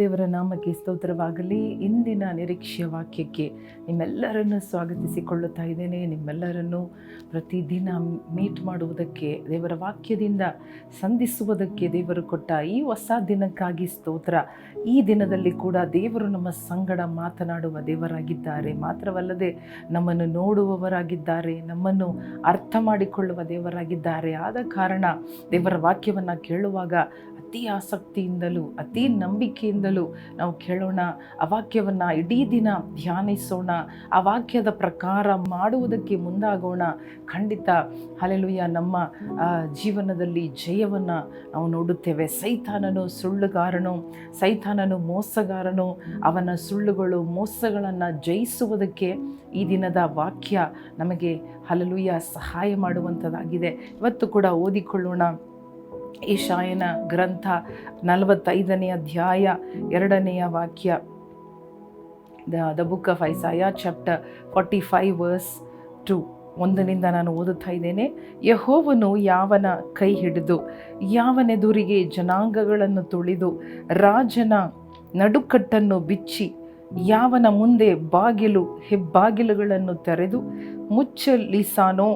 ದೇವರ ನಾಮಕ್ಕೆ ಸ್ತೋತ್ರವಾಗಲಿ. ಇಂದಿನ ನಿರೀಕ್ಷೆಯ ವಾಕ್ಯಕ್ಕೆ ನಿಮ್ಮೆಲ್ಲರನ್ನು ಸ್ವಾಗತಿಸಿಕೊಳ್ಳುತ್ತಾ ಇದ್ದೇನೆ. ನಿಮ್ಮೆಲ್ಲರನ್ನು ಪ್ರತಿದಿನ ಮೀಟ್ ಮಾಡುವುದಕ್ಕೆ, ದೇವರ ವಾಕ್ಯದಿಂದ ಸಂಧಿಸುವುದಕ್ಕೆ ದೇವರು ಕೊಟ್ಟ ಈ ಹೊಸ ದಿನಕ್ಕಾಗಿ ಸ್ತೋತ್ರ. ಈ ದಿನದಲ್ಲಿ ಕೂಡ ದೇವರು ನಮ್ಮ ಸಂಗಡ ಮಾತನಾಡುವ ದೇವರಾಗಿದ್ದಾರೆ. ಮಾತ್ರವಲ್ಲದೆ ನಮ್ಮನ್ನು ನೋಡುವವರಾಗಿದ್ದಾರೆ. ನಮ್ಮನ್ನು ಅರ್ಥ ಮಾಡಿಕೊಳ್ಳುವ ದೇವರಾಗಿದ್ದಾರೆ. ಆದ ಕಾರಣ ದೇವರ ವಾಕ್ಯವನ್ನು ಕೇಳುವಾಗ ಅತಿ ಆಸಕ್ತಿಯಿಂದಲೂ, ಅತಿ ನಂಬಿಕೆಯಿಂದಲೂ ನಾವು ಕೇಳೋಣ. ಆ ವಾಕ್ಯವನ್ನು ಇಡೀ ದಿನ ಧ್ಯಾನಿಸೋಣ. ಆ ವಾಕ್ಯದ ಪ್ರಕಾರ ಮಾಡುವುದಕ್ಕೆ ಮುಂದಾಗೋಣ. ಖಂಡಿತ ಹಲೆಲುಯ್ಯ ನಮ್ಮ ಜೀವನದಲ್ಲಿ ಜಯವನ್ನು ನಾವು ನೋಡುತ್ತೇವೆ. ಸೈತಾನನು ಸುಳ್ಳುಗಾರನು, ಸೈತಾನನು ಮೋಸಗಾರನು. ಅವನ ಸುಳ್ಳುಗಳು, ಮೋಸಗಳನ್ನು ಜಯಿಸುವುದಕ್ಕೆ ಈ ದಿನದ ವಾಕ್ಯ ನಮಗೆ ಹಲಲುಯ್ಯ ಸಹಾಯ ಮಾಡುವಂಥದ್ದಾಗಿದೆ ಇವತ್ತು ಕೂಡ ಓದಿಕೊಳ್ಳೋಣ. ಈಶಾಯನ ಗ್ರಂಥ ನಲವತ್ತೈದನೇ ಅಧ್ಯಾಯ ಎರಡನೆಯ ವಾಕ್ಯ. The the book of Isaiah chapter forty five verse two ಒಂದನಿಂದ ನಾನು ಓದುತ್ತಾ ಇದ್ದೇನೆ, ಯಹೋವನು ಯಾವನ ಕೈ ಹಿಡಿದು, ಯಾವನೆದುರಿಗೆ ಜನಾಂಗಗಳನ್ನು ತುಳಿದು, ರಾಜನ ನಡುಕಟ್ಟನ್ನು ಬಿಚ್ಚಿ, ಯಾವನ ಮುಂದೆ ಬಾಗಿಲು, ಹೆಬ್ಬಾಗಿಲುಗಳನ್ನು ತೆರೆದು ಮುಚ್ಚಲಿಸಾನೋ?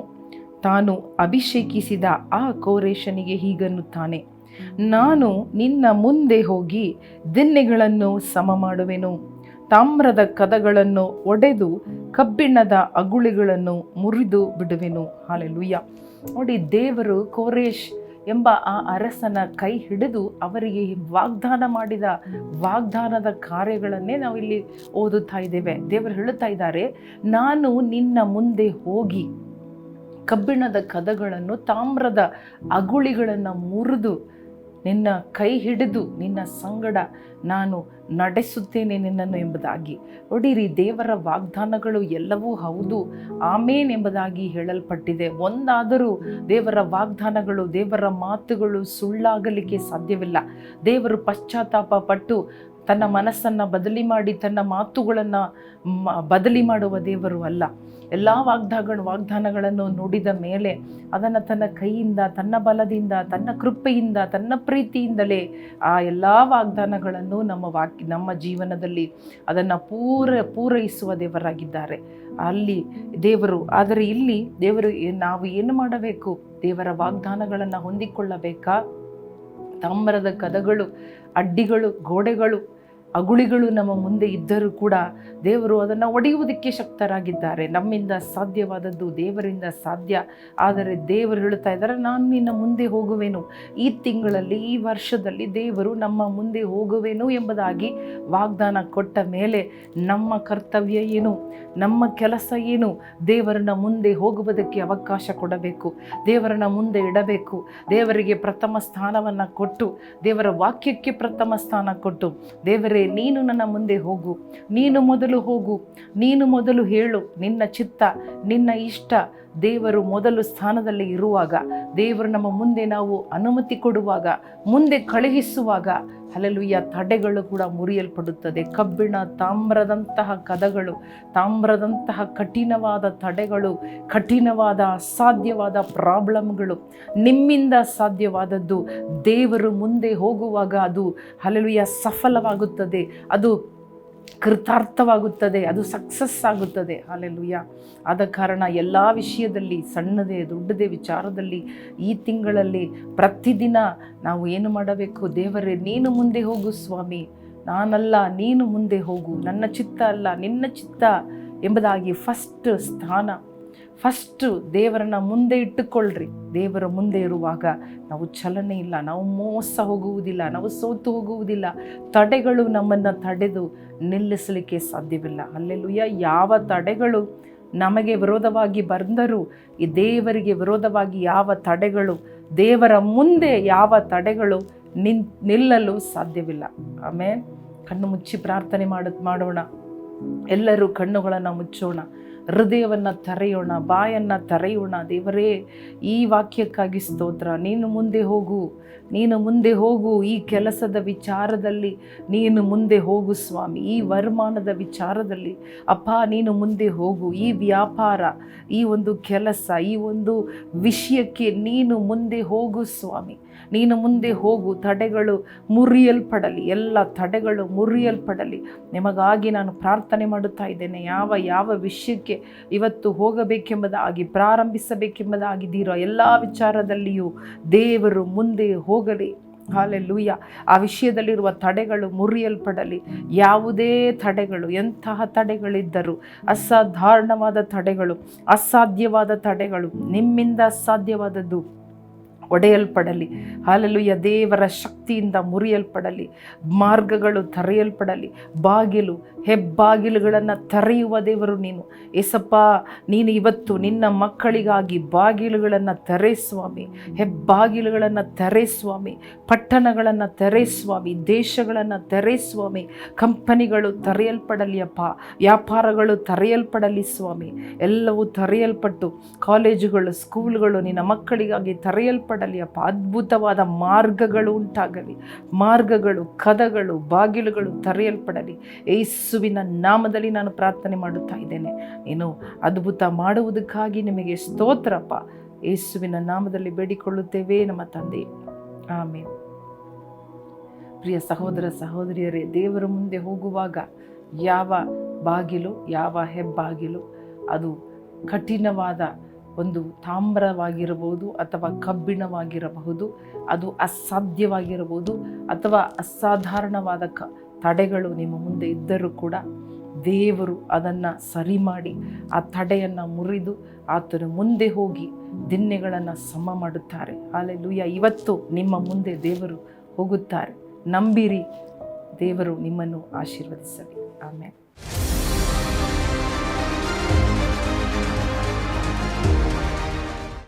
ತಾನು ಅಭಿಷೇಕಿಸಿದ ಆ ಕೋರೇಶನಿಗೆ ಹೀಗನ್ನುತ್ತಾನೆ, ನಾನು ನಿನ್ನ ಮುಂದೆ ಹೋಗಿ ದಿನ್ನೆಗಳನ್ನು ಸಮ ಮಾಡುವೆನು. ತಾಮ್ರದ ಕದಗಳನ್ನು ಒಡೆದು ಕಬ್ಬಿಣದ ಅಗುಳಿಗಳನ್ನು ಮುರಿದು ಬಿಡುವೆನು. ಹಾಲೆಲುಯ್ಯ ನೋಡಿ, ದೇವರು ಕೋರೇಶ್ ಎಂಬ ಆ ಅರಸನ ಕೈ ಹಿಡಿದು ಅವರಿಗೆ ವಾಗ್ದಾನ ಮಾಡಿದ ವಾಗ್ದಾನದ ಕಾರ್ಯಗಳನ್ನೇ ನಾವು ಇಲ್ಲಿ ಓದುತ್ತಾ ಇದ್ದೇವೆ. ದೇವರು ಹೇಳುತ್ತಾ ಇದ್ದಾರೆ, ನಾನು ನಿನ್ನ ಮುಂದೆ ಹೋಗಿ ಕಬ್ಬಿಣದ ಕದಗಳನ್ನು, ತಾಮ್ರದ ಅಗುಳಿಗಳನ್ನು ಮುರಿದು ನಿನ್ನ ಕೈ ಹಿಡಿದು ನಿನ್ನ ಸಂಗಡ ನಾನು ನಡೆಸುತ್ತೇನೆ ನಿನ್ನನ್ನು ಎಂಬುದಾಗಿ. ನೋಡಿರಿ, ದೇವರ ವಾಗ್ದಾನಗಳು ಎಲ್ಲವೂ ಹೌದು, ಆಮೇನ್ ಎಂಬುದಾಗಿ ಹೇಳಲ್ಪಟ್ಟಿದೆ. ಒಂದಾದರೂ ದೇವರ ವಾಗ್ದಾನಗಳು, ದೇವರ ಮಾತುಗಳು ಸುಳ್ಳಾಗಲಿಕ್ಕೆ ಸಾಧ್ಯವಿಲ್ಲ. ದೇವರು ಪಶ್ಚಾತ್ತಾಪ ಪಟ್ಟು ತನ್ನ ಮನಸ್ಸನ್ನು ಬದಲಿ ಮಾಡಿ ತನ್ನ ಮಾತುಗಳನ್ನು ಬದಲಿ ಮಾಡುವ ದೇವರು ಅಲ್ಲ. ಎಲ್ಲ ವಾಗ್ದಾಗಳು, ವಾಗ್ದಾನಗಳನ್ನು ನೋಡಿದ ಮೇಲೆ ಅದನ್ನು ತನ್ನ ಕೈಯಿಂದ, ತನ್ನ ಬಲದಿಂದ, ತನ್ನ ಕೃಪೆಯಿಂದ, ತನ್ನ ಪ್ರೀತಿಯಿಂದಲೇ ಆ ಎಲ್ಲ ವಾಗ್ದಾನಗಳನ್ನು ನಮ್ಮ ವಾಕ್ಯ ನಮ್ಮ ಜೀವನದಲ್ಲಿ ಅದನ್ನು ಪೂರ, ಪೂರೈಸುವ ದೇವರಾಗಿದ್ದಾರೆ. ಅಲ್ಲಿ ದೇವರು, ಆದರೆ ಇಲ್ಲಿ ದೇವರು ನಾವು ಏನು ಮಾಡಬೇಕು? ದೇವರ ವಾಗ್ದಾನಗಳನ್ನು ಹೊಂದಿಕೊಳ್ಳಬೇಕಾ? ತಾಮ್ರದ ಕದಗಳು, ಅಡ್ಡಿಗಳು, ಗೋಡೆಗಳು ಅಗುಳಿಗಳು ನಮ್ಮ ಮುಂದೆ ಇದ್ದರೂ ಕೂಡ ದೇವರು ಅದನ್ನು ಒಡೆಯುವುದಕ್ಕೆ ಶಕ್ತರಾಗಿದ್ದಾರೆ. ನಮ್ಮಿಂದ ಸಾಧ್ಯವಾದದ್ದು ದೇವರಿಂದ ಸಾಧ್ಯ. ಆದರೆ ದೇವರು ಹೇಳ್ತಾ ಇದ್ದಾರೆ, ನಾನು ನಿನ್ನ ಮುಂದೆ ಹೋಗುವೆನು. ಈ ತಿಂಗಳಲ್ಲಿ, ಈ ವರ್ಷದಲ್ಲಿ ದೇವರು ನಮ್ಮ ಮುಂದೆ ಹೋಗುವೆನು ಎಂಬುದಾಗಿ ವಾಗ್ದಾನ ಕೊಟ್ಟ ಮೇಲೆ ನಮ್ಮ ಕರ್ತವ್ಯ ಏನು? ನಮ್ಮ ಕೆಲಸ ಏನು? ದೇವರನ್ನ ಮುಂದೆ ಹೋಗುವುದಕ್ಕೆ ಅವಕಾಶ ಕೊಡಬೇಕು. ದೇವರನ್ನ ಮುಂದೆ ಇಡಬೇಕು. ದೇವರಿಗೆ ಪ್ರಥಮ ಸ್ಥಾನವನ್ನು ಕೊಟ್ಟು, ದೇವರ ವಾಕ್ಯಕ್ಕೆ ಪ್ರಥಮ ಸ್ಥಾನ ಕೊಟ್ಟು, ದೇವರೇ ನೀನು ನನ್ನ ಮುಂದೆ ಹೋಗು. ನೀನು ಮೊದಲು ಹೋಗು. ನೀನು ಮೊದಲು ಹೇಳು ನಿನ್ನ ಚಿತ್ತ, ನಿನ್ನ ಇಷ್ಟ. ದೇವರು ಮೊದಲು ಸ್ಥಾನದಲ್ಲಿ ಇರುವಾಗ, ದೇವರು ನಮ್ಮ ಮುಂದೆ ನಾವು ಅನುಮತಿ ಕೊಡುವಾಗ, ಮುಂದೆ ಕಳುಹಿಸುವಾಗ ಹಲಲುಯ್ಯ ತಡೆಗಳು ಕೂಡ ಮುರಿಯಲ್ಪಡುತ್ತದೆ. ಕಬ್ಬಿಣ, ತಾಮ್ರದಂತಹ ಕದಗಳು, ತಾಮ್ರದಂತಹ ಕಠಿಣವಾದ ತಡೆಗಳು, ಕಠಿಣವಾದ ಅಸಾಧ್ಯವಾದ ಪ್ರಾಬ್ಲಮ್ಗಳು ನಿಮ್ಮಿಂದ ಸಾಧ್ಯವಾದದ್ದು ದೇವರು ಮುಂದೆ ಹೋಗುವಾಗ ಅದು ಹಲಲುಯ್ಯ ಸಫಲವಾಗುತ್ತದೆ. ಅದು ಕೃತಾರ್ಥವಾಗುತ್ತದೆ, ಅದು ಸಕ್ಸಸ್ ಆಗುತ್ತದೆ. ಹಾಲೆಲುಯ್ಯ ಆದ ಕಾರಣ ಎಲ್ಲ ವಿಷಯದಲ್ಲಿ, ಸಣ್ಣದೇ, ದೊಡ್ಡದೇ ವಿಚಾರದಲ್ಲಿ ಈ ತಿಂಗಳಲ್ಲಿ ಪ್ರತಿದಿನ ನಾವು ಏನು ಮಾಡಬೇಕು? ದೇವರೇ, ನೀನು ಮುಂದೆ ಹೋಗು ಸ್ವಾಮಿ. ನಾನಲ್ಲ, ನೀನು ಮುಂದೆ ಹೋಗು. ನನ್ನ ಚಿತ್ತ ಅಲ್ಲ, ನಿನ್ನ ಚಿತ್ತ ಎಂಬುದಾಗಿ ಫಸ್ಟ್ ಸ್ಥಾನ. ಫಸ್ಟು ದೇವರನ್ನ ಮುಂದೆ ಇಟ್ಟುಕೊಳ್ಳ್ರಿ ದೇವರ ಮುಂದೆ ಇರುವಾಗ ನಾವು ಚಲನೆ ಇಲ್ಲ, ನಾವು ಮೋಸ ಹೋಗುವುದಿಲ್ಲ, ನಾವು ಸೋತು ಹೋಗುವುದಿಲ್ಲ. ತಡೆಗಳು ನಮ್ಮನ್ನು ತಡೆದು ನಿಲ್ಲಿಸಲಿಕ್ಕೆ ಸಾಧ್ಯವಿಲ್ಲ. ಅಲ್ಲೆಲ್ಲುಯ್ಯ ಯಾವ ತಡೆಗಳು ನಮಗೆ ವಿರೋಧವಾಗಿ ಬಂದರೂ, ಈ ದೇವರಿಗೆ ವಿರೋಧವಾಗಿ ಯಾವ ತಡೆಗಳು, ದೇವರ ಮುಂದೆ ಯಾವ ತಡೆಗಳು ನಿನ್, ನಿಲ್ಲಲು ಸಾಧ್ಯವಿಲ್ಲ. ಆಮೇಲೆ ಕಣ್ಣು ಮುಚ್ಚಿ ಪ್ರಾರ್ಥನೆ ಮಾಡ, ಮಾಡೋಣ. ಎಲ್ಲರೂ ಕಣ್ಣುಗಳನ್ನು ಮುಚ್ಚೋಣ. ಹೃದಯವನ್ನು ತೆರೆಯೋಣ, ಬಾಯನ್ನು ತೆರೆಯೋಣ. ದೇವರೇ, ಈ ವಾಕ್ಯಕ್ಕಾಗಿ ಸ್ತೋತ್ರ. ನೀನು ಮುಂದೆ ಹೋಗು, ನೀನು ಮುಂದೆ ಹೋಗು. ಈ ಕೆಲಸದ ವಿಚಾರದಲ್ಲಿ ನೀನು ಮುಂದೆ ಹೋಗು ಸ್ವಾಮಿ. ಈ ವರಮಾನದ ವಿಚಾರದಲ್ಲಿ, ಅಪ್ಪ, ನೀನು ಮುಂದೆ ಹೋಗು. ಈ ವ್ಯಾಪಾರ, ಈ ಒಂದು ಕೆಲಸ, ಈ ಒಂದು ವಿಷಯಕ್ಕೆ ನೀನು ಮುಂದೆ ಹೋಗು ಸ್ವಾಮಿ. ನೀನು ಮುಂದೆ ಹೋಗು, ತಡೆಗಳು ಮುರಿಯಲ್ಪಡಲಿ, ಎಲ್ಲ ತಡೆಗಳು ಮುರಿಯಲ್ಪಡಲಿ. ನಿಮಗಾಗಿ ನಾನು ಪ್ರಾರ್ಥನೆ ಮಾಡುತ್ತಾ ಇದ್ದೇನೆ. ಯಾವ ಯಾವ ವಿಷಯಕ್ಕೆ ಇವತ್ತು ಹೋಗಬೇಕೆಂಬುದಾಗಿ ಪ್ರಾರಂಭಿಸಬೇಕೆಂಬುದಾಗಿದ್ದೀರೋ ಎಲ್ಲ ವಿಚಾರದಲ್ಲಿಯೂ ದೇವರು ಮುಂದೆ ಹೋಗಲಿ. ಹಾಲೆಲ್ಲೂಯ್ಯ ಆ ವಿಷಯದಲ್ಲಿರುವ ತಡೆಗಳು ಮುರಿಯಲ್ಪಡಲಿ. ಯಾವುದೇ ತಡೆಗಳು, ಎಂತಹ ತಡೆಗಳಿದ್ದರೂ, ಅಸಾಧಾರಣವಾದ ತಡೆಗಳು, ಅಸಾಧ್ಯವಾದ ತಡೆಗಳು ನಿಮ್ಮಿಂದ ಅಸಾಧ್ಯವಾದದ್ದು ಒಡೆಯಲ್ಪಡಲಿ. ಹಾಲೆಲುಯ್ಯ, ದೇವರ ಶಕ್ತಿಯಿಂದ ಮುರಿಯಲ್ಪಡಲಿ. ಮಾರ್ಗಗಳು ತೆರೆಯಲ್ಪಡಲಿ. ಬಾಗಿಲು, ಹೆಬ್ಬಾಗಿಲುಗಳನ್ನು ತೆರೆಯುವ ದೇವರು ನೀನು. ಏಸಪ್ಪ, ನೀನು ಇವತ್ತು ನಿನ್ನ ಮಕ್ಕಳಿಗಾಗಿ ಬಾಗಿಲುಗಳನ್ನು ತೆರೆ ಸ್ವಾಮಿ. ಹೆಬ್ಬಾಗಿಲುಗಳನ್ನು ತೆರೆ ಸ್ವಾಮಿ. ಪಟ್ಟಣಗಳನ್ನು ತೆರೆ ಸ್ವಾಮಿ. ದೇಶಗಳನ್ನು ತೆರೆ ಸ್ವಾಮಿ. ಕಂಪನಿಗಳು ತೆರೆಯಲ್ಪಡಲಿ ಅಪ್ಪ ವ್ಯಾಪಾರಗಳು ತೆರೆಯಲ್ಪಡಲಿ ಸ್ವಾಮಿ. ಎಲ್ಲವೂ ತೆರೆಯಲ್ಪಟ್ಟು, ಕಾಲೇಜುಗಳು, ಸ್ಕೂಲ್ಗಳು ನಿನ್ನ ಮಕ್ಕಳಿಗಾಗಿ ತೆರೆಯಲ್ಪಡಲಿ ಅಪ್ಪ ಅದ್ಭುತವಾದ ಮಾರ್ಗಗಳು ಉಂಟಾಗಲಿ. ಮಾರ್ಗಗಳು, ಕದಗಳು, ಬಾಗಿಲುಗಳು ತೆರೆಯಲ್ಪಡಲಿ. ಯೇಸುವಿನ ನಾಮದಲ್ಲಿ ನಾನು ಪ್ರಾರ್ಥನೆ ಮಾಡುತ್ತಾ ಇದ್ದೇನೆ. ಏನು ಅದ್ಭುತ ಮಾಡುವುದಕ್ಕಾಗಿ ನಿಮಗೆ ಸ್ತೋತ್ರಪ್ಪ ಯೇಸುವಿನ ನಾಮದಲ್ಲಿ ಬೇಡಿಕೊಳ್ಳುತ್ತೇವೆ ನಮ್ಮ ತಂದೆ. ಆಮೇಲೆ ಪ್ರಿಯ ಸಹೋದರ ಸಹೋದರಿಯರೇ, ದೇವರ ಮುಂದೆ ಹೋಗುವಾಗ ಯಾವ ಬಾಗಿಲು, ಯಾವ ಹೆಬ್ಬಾಗಿಲು, ಅದು ಕಠಿಣವಾದ ಒಂದು ತಾಮ್ರವಾಗಿರಬಹುದು ಅಥವಾ ಕಬ್ಬಿಣವಾಗಿರಬಹುದು, ಅದು ಅಸಾಧ್ಯವಾಗಿರಬಹುದು ಅಥವಾ ಅಸಾಧಾರಣವಾದ ಕ, ತಡೆಗಳು ನಿಮ್ಮ ಮುಂದೆ ಇದ್ದರೂ ಕೂಡ ದೇವರು ಅದನ್ನು ಸರಿ ಮಾಡಿ ಆ ತಡೆಯನ್ನು ಮುರಿದು ಆತನು ಮುಂದೆ ಹೋಗಿ ದಿನ್ನೆಗಳನ್ನು ಸಮ ಮಾಡುತ್ತಾರೆ. ಅಲ್ಲೆಲ್ಲೂಯ್ಯ ಇವತ್ತು ನಿಮ್ಮ ಮುಂದೆ ದೇವರು ಹೋಗುತ್ತಾರೆ. ನಂಬಿರಿ, ದೇವರು ನಿಮ್ಮನ್ನು ಆಶೀರ್ವದಿಸಲಿ. ಆಮೇಲೆ